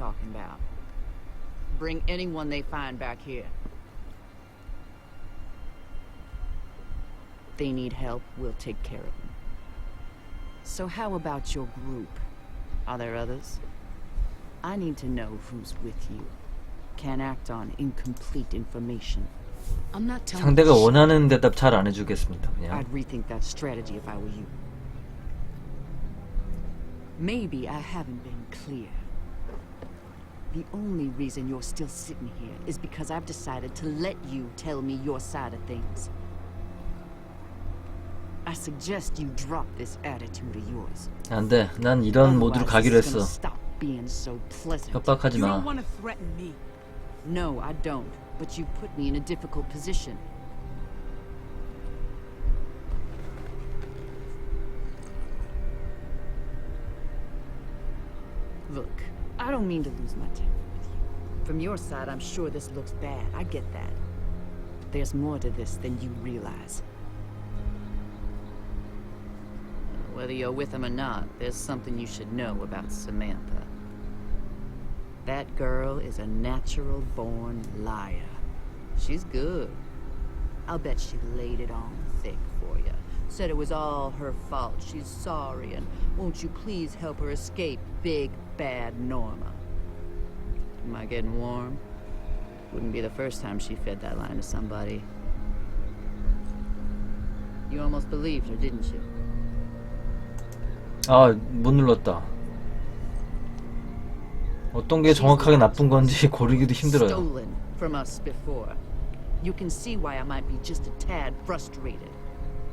talking about. Bring anyone they find back here. They need help, we'll take care of them. So how about your group? Are there others? I need to know who's with you. Can't act on incomplete information. I'm not telling 상대가 you shit. 원하는 대답 잘 안 해주겠습니다. 그냥 I'd rethink that strategy if I were you. Maybe I haven't been clear. The only reason you're still sitting here is because I've decided to let you tell me your side of things. I suggest you drop this attitude of yours. 안 돼. 난 이런 모드로 Otherwise, 가기로 this is gonna 했어. Stop being so pleasant. 협박하지 You 마. don't want to threaten me. No, I don't. But you put me in a difficult position. Don't mean to lose my temper with you. From your side, I'm sure this looks bad. I get that. But There's more to this than you realize. Whether you're with him or not, there's something you should know about Samantha. That girl is a natural born liar. She's good. I'll bet she laid it on thick for you. Said it was all her fault. She's sorry, and won't you please help her escape big bad Norma? Am I getting warm? Wouldn't be the first time she fed that line to somebody. You almost believed her, didn't you? 아, 못 눌렀다. 어떤 게 정확하게 나쁜 건지 고르기도 힘들어요. Stolen from us before. You can see why I might be just a tad frustrated.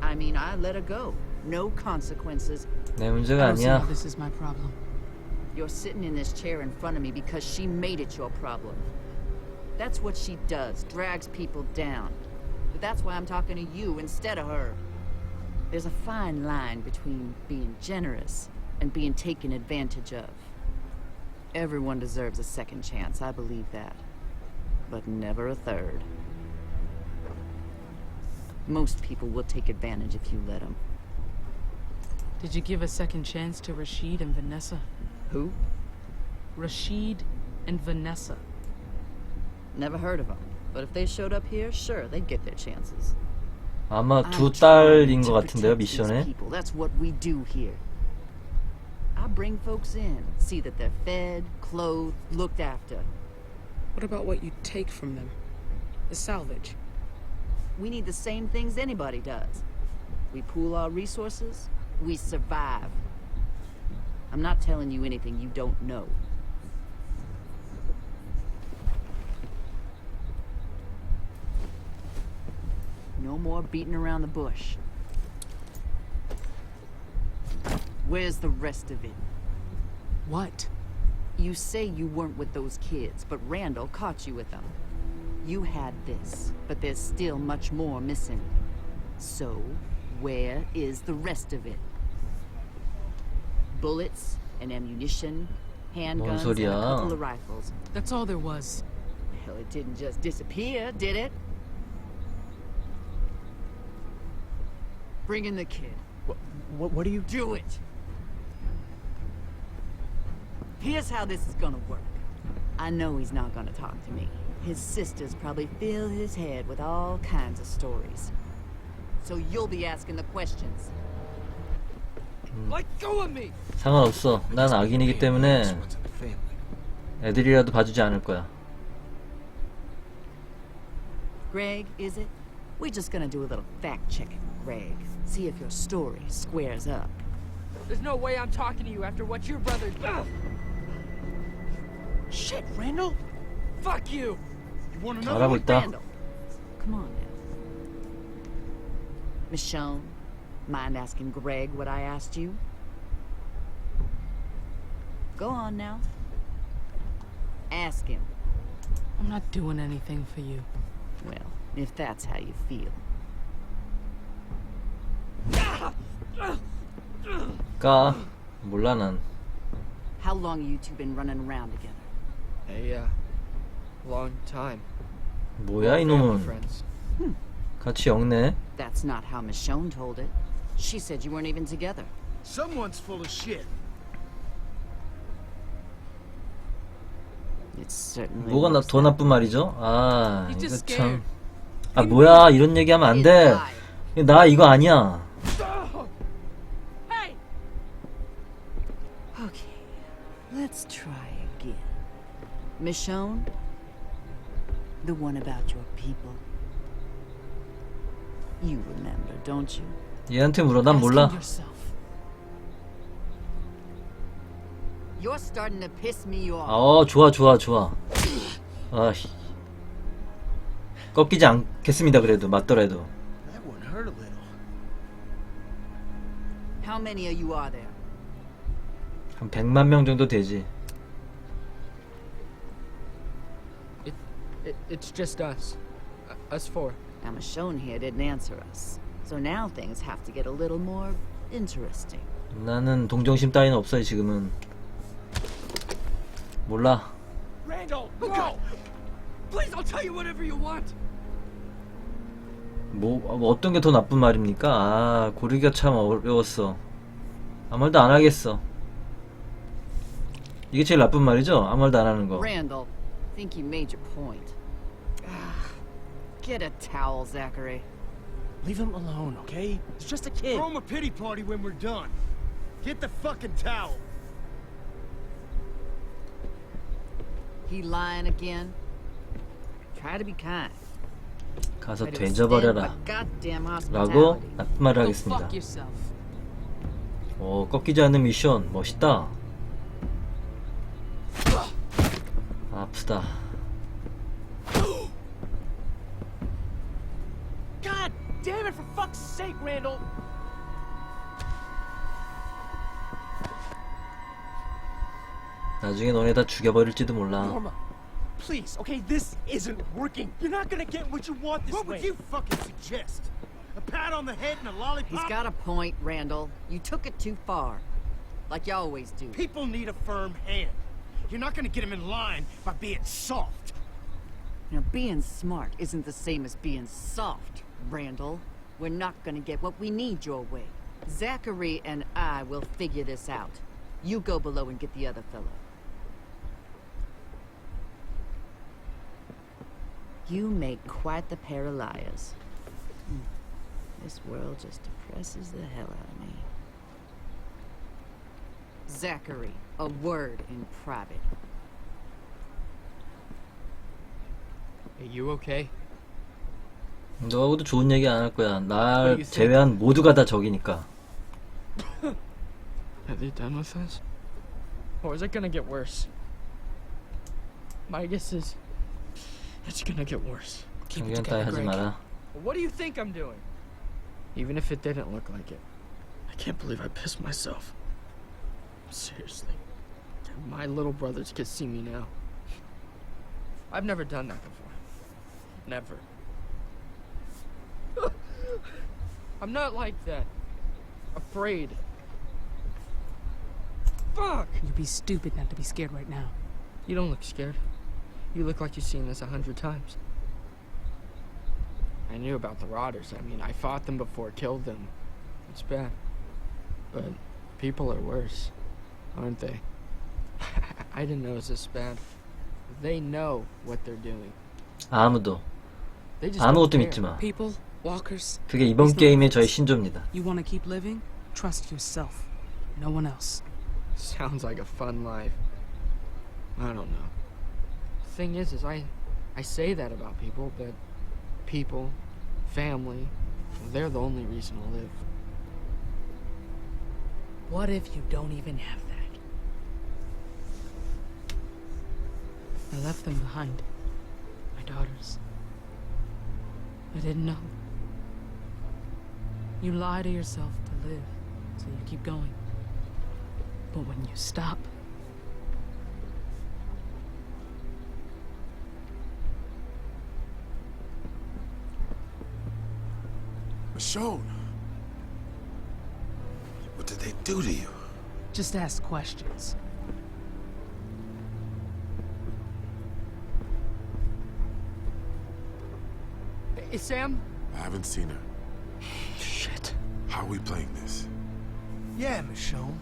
I mean, I let her go. No consequences. 내 I 문제가 don't see 아니야. how this is my problem. You're sitting in this chair in front of me because she made it your problem. That's what she does, drags people down. But that's why I'm talking to you instead of her. There's a fine line between being generous and being taken advantage of. Everyone deserves a second chance, I believe that. But never a third. Most people will take advantage if you let them. Did you give a second chance to Rashid and Vanessa? Who? Rashid and Vanessa. Never heard of them. But if they showed up here, sure, they'd get their chances. 아마 I'm 두 trying 딸인 to 것 같은데요, protect these 미션에. people. That's what we do here. I bring folks in, see that they're fed, clothed, looked after. What about what you take from them? The salvage. We need the same things anybody does. We pool our resources, we survive. I'm not telling you anything you don't know. No more beating around the bush. Where's the rest of it? What? You say you weren't with those kids, but Randall caught you with them. You had this, but there's still much more missing. So, where is the rest of it? Bullets and ammunition, handguns, and a 소리야? couple of rifles. That's all there was. Hell, it didn't just disappear, did it? Bring in the kid. What, what are you Do it! Here's how this is gonna work. I know he's not gonna talk to me. His sisters probably fill his head with all kinds of stories. So you'll be asking the questions. 상관없어. 난 악인이기 때문에 What's in the family? 애들이라도 봐주지 않을 거야. Greg, is it? We're just gonna do a little fact checking, Greg. See if your story squares up. There's no way I'm talking to you after what your brother. Ugh. Shit, Randall! Fuck you! You wanna know? 잘하고 있다. Randall, come on now. Michonne, mind asking Greg what I asked you? Go on now. Ask him. I'm not doing anything for you. Well, if that's how you feel. 까 몰라 난. How long you two been running around together? A, uh, long time. 뭐야 Family 이놈은. friends. 같이 엮네. That's not how Michonne told it. She said you weren't even together. Someone's full of shit. certainly 뭐가 나, works 더 out. 나쁜 말이죠? 아 He's 이거 just 참. scared. 아 뭐야 이런 얘기하면 안 He's 돼. lying. 나 이거 아니야. Hey! Okay, let's try again. Michonne, the one about your people. You remember, don't you? 얘한테 물어. 난 몰라. him yourself. You're starting to piss me off. 어 좋아 좋아 좋아. 아 꺾이지 않겠습니다. 그래도 맞더라도. 한 100만 명 정도 되지. It, it, it's just us. Uh, us four. Now, Michonne here didn't answer us. So now things have to get a little more interesting. 나는 동정심 따위는 없어요 지금은. 몰라. Randall, no! Please, I'll tell you whatever you want. 뭐, 뭐 어떤 게 더 나쁜 말입니까? 아 고르기가 참 어려웠어. 아무 말도 안 하겠어. 이게 제일 나쁜 말이죠? 아무 말도 안 하는 거. Randall, think you made your point. Ah, Get a towel, Zachary. Leave him alone, okay? It's just a kid. Throw him a pity party when we're done. Get the fucking towel. He lying again? Try to be kind. 가서 되져버려라. goddamn 라고. 나쁜 말을 하겠습니다. fuck yourself. 오, 꺾이지 않는 미션. 멋있다. 아프다. fuck's sake, Randall! 나중에 너네 다 죽여버릴지도 몰라. Norma, please, okay? This isn't working. You're not gonna get what you want this What way. would you fucking suggest? A pat on the head and a lollipop? He's got a point, Randall. You took it too far. Like you always do. People need a firm hand. You're not gonna get him in line by being soft. Now, being smart isn't the same as being soft, Randall. We're not gonna get what we need your way. Zachary and I will figure this out. You go below and get the other fellow. You make quite the pair of liars. Hmm. This world just depresses the hell out of me. Zachary, a word in private. Are you okay? 너하고도 좋은 얘기 안 할 거야. What do 날 you think? 제외한 모두가 다 적이니까. Are they done with us? Or is it gonna get worse? My guess is it's gonna get worse. Keep it 의견 따위 together, 하지 Greg. 마라. What do you think I'm doing? Even if it didn't look like it. I can't believe I pissed myself. Seriously. My little brothers could see me now. I've never done that before. Never. I'm not like that. Afraid. Fuck! You'd be stupid not to be scared right now. You don't look scared. You look like you've seen this a hundred times. I knew about the Rotters. I mean, I fought them before, killed them. It's bad. But people are worse, aren't they? I didn't know it was this bad. They know what they're doing. 아무도 They just don't 아무것도 care. 믿지 마. People, walkers, 그게 이번 It's not 게임의 this. 저의 신조입니다. you want to keep living? Trust yourself. No one else. Sounds like a fun life. I don't know. Thing is, is I, I say that about people, but people, family, they're the only reason to live. What if you don't even have that? I left them behind. My daughters. I didn't know. You lie to yourself to live, so you keep going. But when you stop, Michonne. What did they do to you? just ask questions. Hey, Sam? I haven't seen her. Shit. How are we playing this? Yeah, Michonne.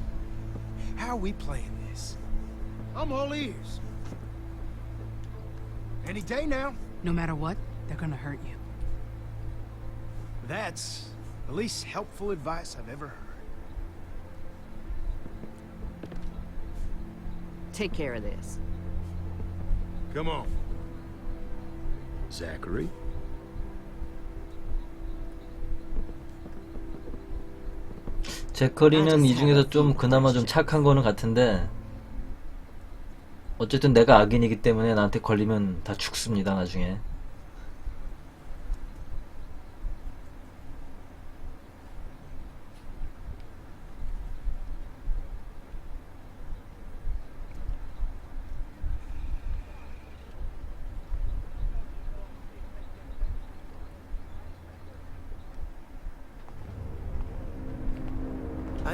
How are we playing this? I'm all ears. Any day now. No matter what, they're gonna hurt you. That's the least helpful advice I've ever heard. Take care of this. Come on. Zachary? 제커리는 이 중에서 좀 그나마 좀 착한 거는 같은데 어쨌든 내가 악인이기 때문에 나한테 걸리면 다 죽습니다 나중에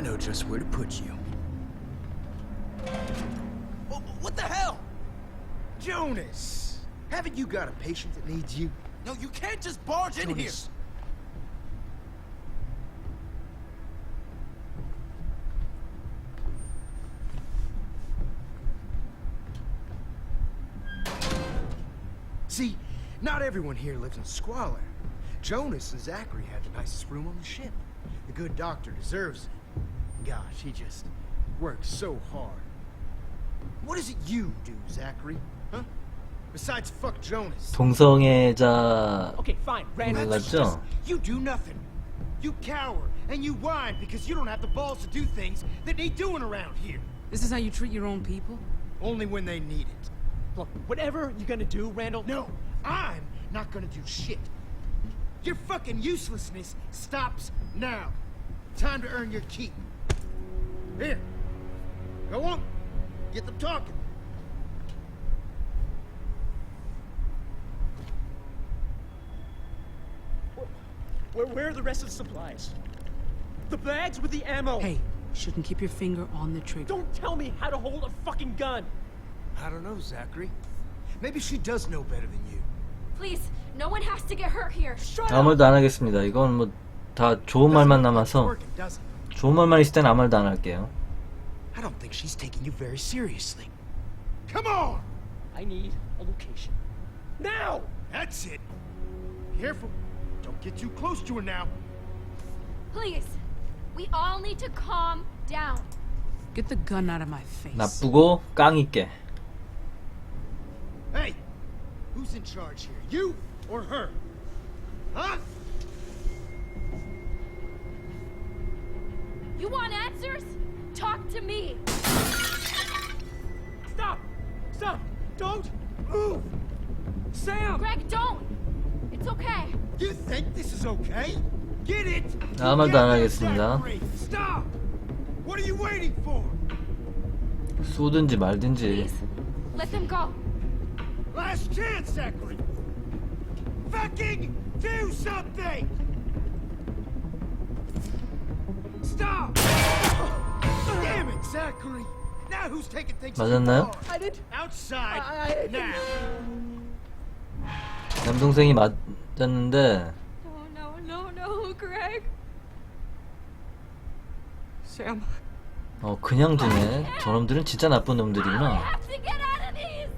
know just where to put you. What the hell? Jonas! Haven't you got a patient that needs you? No, you can't just barge in here! See, not everyone here lives in squalor. Jonas and Zachary have the nicest room on the ship. The good doctor deserves it Gosh, he just works so hard. What is it you do, Zachary? Huh? Besides fuck Jonas. 동성애자 Okay, fine. Randall. 몰랐죠? You do nothing. You cower and you whine because you don't have the balls to do things that need doing around here. This is how you treat your own people? Only when they need it. Look, whatever you're gonna do, Randall. No, I'm not gonna do shit. Your fucking uselessness stops now. Time to earn your keep. Here. Go on. Get them talking. Where, where are the rest of the supplies? The bags with the ammo. Hey, shouldn't keep your finger on the trigger. Don't tell me how to hold a fucking gun. I don't know, Zachary. Maybe she does know better than you. Please, no one has to get hurt here. Shut 아무 up. 말도 안 하겠습니다 이건 뭐 다 좋은 말만 남아서 Working, does it? 좋은 말만 있을 땐 아무 말도 안 할게요 I don't think she's taking you very seriously. Come on! I need a location. Now! That's it. Careful. Don't get too close to her now. Please, we all need to calm down. Get the gun out of my face. 나쁘고 깡 있게 Hey! Who's in charge here? You or her? Huh? You want answers? Talk to me. Stop! Stop! Don't move! Sam! Greg, don't. It's okay. You think this is okay? Get it? 아무 말도 안 Get it, 하겠습니다. Zachary. Stop! What are you waiting for? 쏘든지 말든지 Please, let them go. Last chance, Zachary! Fucking do something! Stop! Damn it, Zachary! Now who's taking things 맞았나요? I did. Outside I- I- now. 남동생이 맞았는데 No, no, no, no, Greg. Sam. 어 그냥 두네 저놈들은 진짜 나쁜 We 놈들이구나 have to get out of these.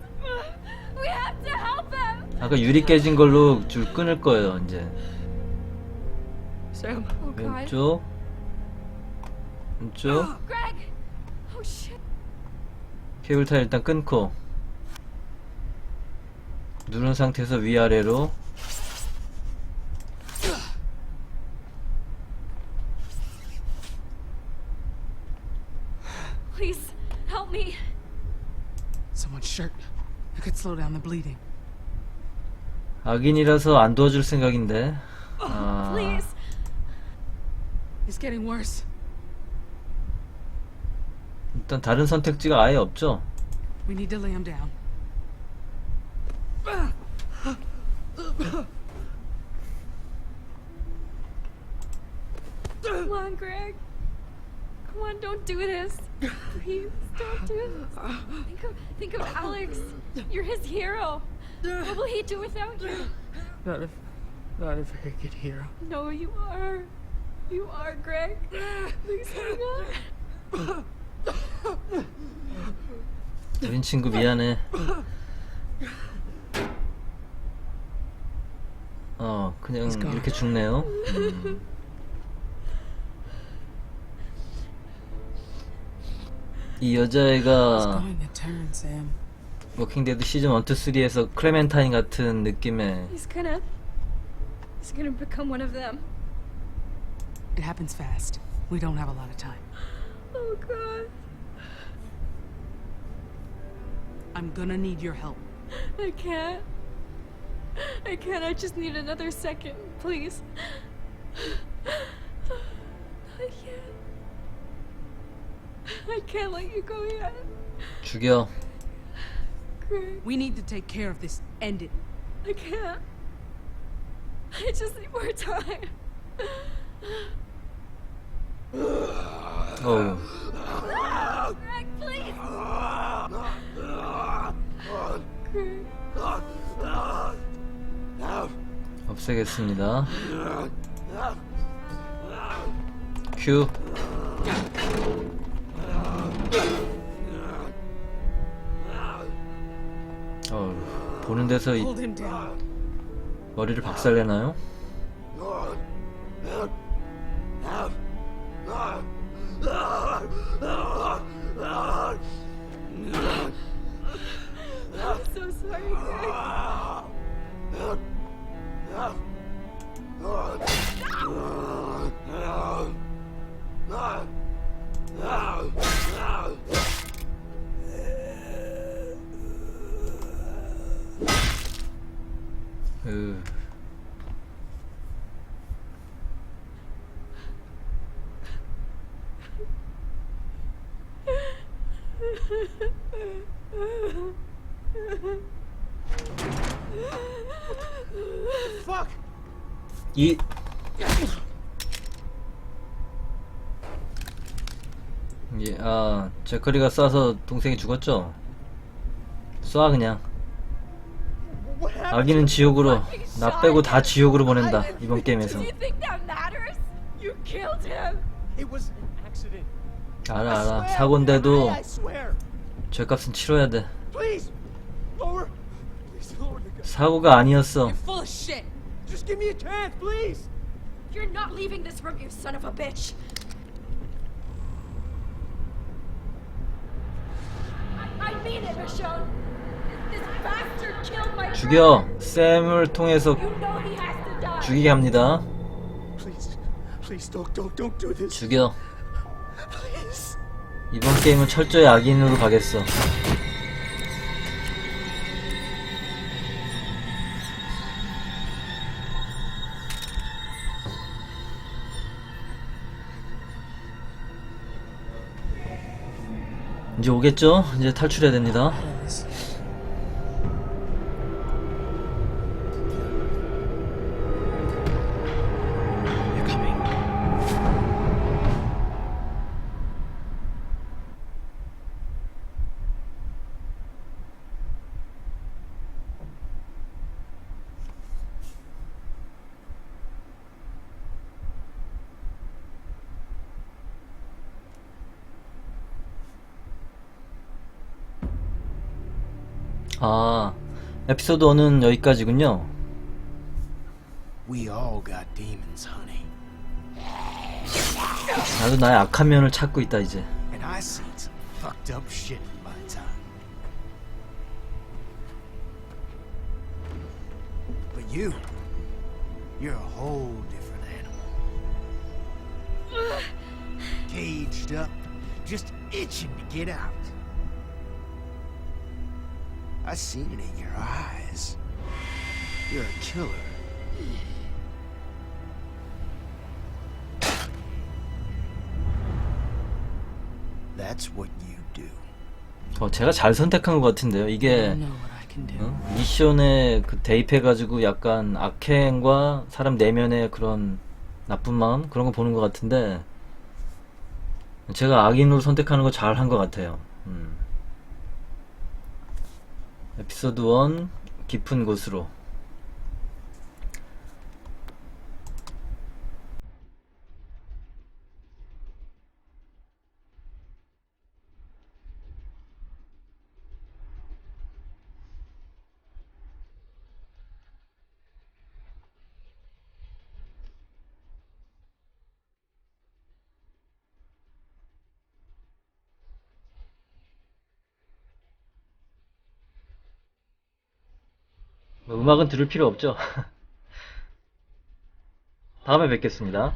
We have to help him. 아까 유리 깨진 걸로 줄 끊을 거예요 이제 Sam. Oh God. 왼쪽 왼쪽 Greg. Oh shit. 케이블 타일 일단 끊고 누른 상태에서 위아래로 Please help me. Someone's shirt. I could slow down the bleeding. 악인이라서 안 도와줄 생각인데 아, Please. It's getting worse. 일단 다른 선택지가 아예 없죠 We need to lay him down. Come on, Greg. Come on, don't do this. Please, don't do this. Think of, think of Alex. You're his hero. What will he do without you? Not a, not a very good hero. No, you are. You are, Greg. Please hang on. 우린 친구 미안해 어 그냥. 이렇게 죽네요. 음. 이 여자애가. 워킹데드 시즌 1, 2, 3에서 클레멘타인 같은 느낌의 He's gonna. He's gonna become one of them. It happens fast. We don't have a lot of time. Oh god. I'm gonna need your help. I can't. I can't. I just need another second, please. Not yet. I can't let you go yet. 죽여. We need to take care of this. End it. I can't. I just need more time. Oh. Greg, 없애겠습니다. 큐. 어우 보는 데서 이. 머리를 박살내나요? 이 예, 아, 제커리가 쏴서 동생이 죽었죠? 쏴 그냥? 아기는 지옥으로 나 빼고 다. 지옥으로 보낸다 이번 게임에서. 알아 알아. 사고인데도. 죄값은 치러야 돼. 사고가 아니었어 Just give me a chance, please. You're not leaving this room, you son of a bitch. I, I mean it, Michonne. This bastard killed my 죽여 샘을 통해서 brother. You know he has to die. 죽이게 합니다 Please, please don't, don't, don't do this. 죽여 Please. 이번 게임은 철저히 악인으로 가겠어 이제 오겠죠? 이제 탈출해야 됩니다 아 에피소드 1은 여기까지군요 We all got demons, honey. 나도 나의 악한 면을 찾고 있다 이제 And I seen some fucked up shit in my time. But you, you're a whole different animal. Caged up, just itching to get out. I seen it in your eyes. You're a killer. That's what you do. 어, 제가 잘 선택한 것 같은데요 I 이게 know what I can do. 어? 미션에 그 대입해가지고 약간 악행과 사람 내면의 그런 나쁜 마음 그런 거 보는 것 같은데 제가 악인으로 선택하는 거 잘 한 것 같아요. 음. 에피소드 1 깊은 곳으로 음악은 들을 필요 없죠. 다음에 뵙겠습니다.